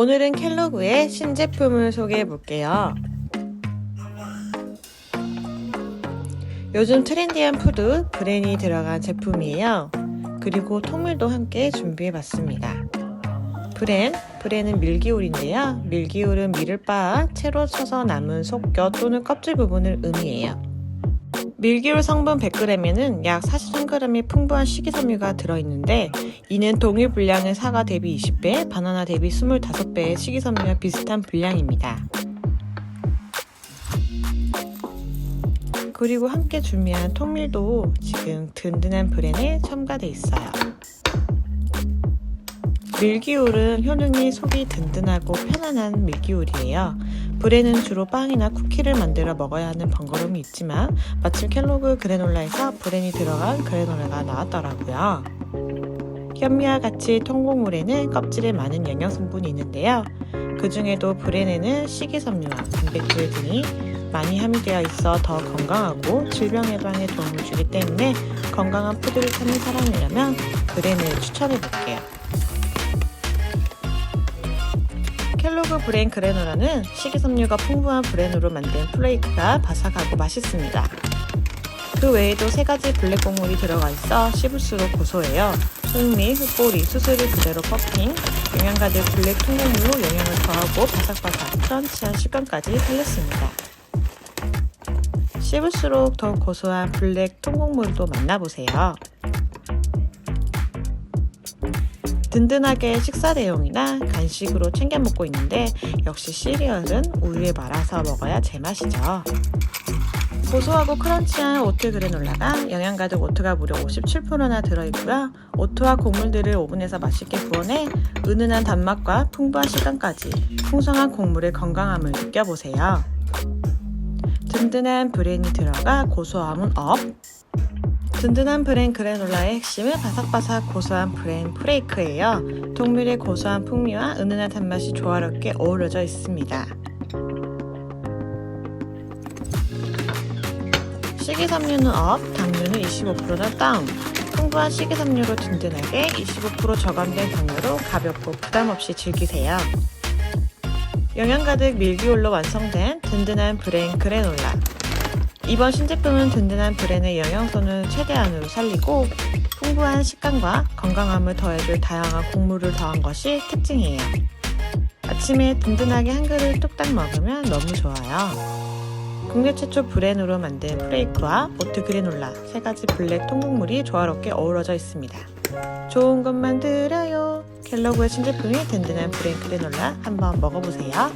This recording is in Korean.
오늘은 켈로그의 신제품을 소개해 볼게요. 요즘 트렌디한 푸드 브랜이 들어간 제품이에요. 그리고 통밀도 함께 준비해 봤습니다. 브랜, 브랜은 밀기울인데요. 밀기울은 밀을 빻아 채로 쳐서 남은 속뼈 또는 껍질 부분을 의미해요. 밀기울 성분 100g에는 약 43g의 풍부한 식이섬유가 들어있는데 이는 동일 분량의 사과 대비 20배, 바나나 대비 25배의 식이섬유와 비슷한 분량입니다. 그리고 함께 준비한 통밀도 지금 든든한 브랜에 첨가돼 있어요. 밀기울은 효능이 속이 든든하고 편안한 밀기울이에요. 브레는 주로 빵이나 쿠키를 만들어 먹어야 하는 번거로움이 있지만 마침 켈로그 그래놀라에서 브랜이 들어간 그래놀라가 나왔더라고요. 현미와 같이 통곡물에는 껍질에 많은 영양 성분이 있는데요. 그 중에도 브랜에는 식이섬유와 단백질 등이 많이 함유되어 있어 더 건강하고 질병 예방에 도움을 주기 때문에 건강한 푸드를 찾는 사람이라면 브랜을 추천해 볼게요. 켈로그 브레인 그래놀라는 식이섬유가 풍부한 브랜으로 만든 플레이크가 바삭하고 맛있습니다. 그 외에도 세 가지 블랙 곡물이 들어가 있어 씹을수록 고소해요. 흑미, 흑보리, 수수를 그대로 퍼핑, 영양 가득 블랙 통곡물로 영양을 더하고 바삭바삭 크런치한 식감까지 살렸습니다. 씹을수록 더 고소한 블랙 통곡물도 만나보세요. 든든하게 식사 대용이나 간식으로 챙겨 먹고 있는데 역시 시리얼은 우유에 말아서 먹어야 제맛이죠. 고소하고 크런치한 오트 그래놀라가 영양 가득 오트가 무려 57%나 들어있고요. 오트와 곡물들을 오븐에서 맛있게 구워내 은은한 단맛과 풍부한 식감까지 풍성한 곡물의 건강함을 느껴보세요. 든든한 브랜이 들어가 고소함은 업, 든든한 브랜 그래놀라의 핵심은 바삭바삭 고소한 브랜 프레이크예요. 동밀의 고소한 풍미와 은은한 단맛이 조화롭게 어우러져 있습니다. 식이섬유는 업, 당류는 25%나 다운. 풍부한 식이섬유로 든든하게 25% 저감된 당류로 가볍고 부담 없이 즐기세요. 영양 가득 밀기울로 완성된 든든한 브랜 그래놀라. 이번 신제품은 든든한 브랜의 영양소는 최대한으로 살리고 풍부한 식감과 건강함을 더해줄 다양한 곡물을 더한 것이 특징이에요. 아침에 든든하게 한 그릇 뚝딱 먹으면 너무 좋아요. 국내 최초 브랜으로 만든 프레이크와 오트 그래놀라 세 가지 블랙 통곡물이 조화롭게 어우러져 있습니다. 좋은 것만 들어요. 켈로그의 신제품이 든든한 브랜 그래놀라 한번 먹어보세요.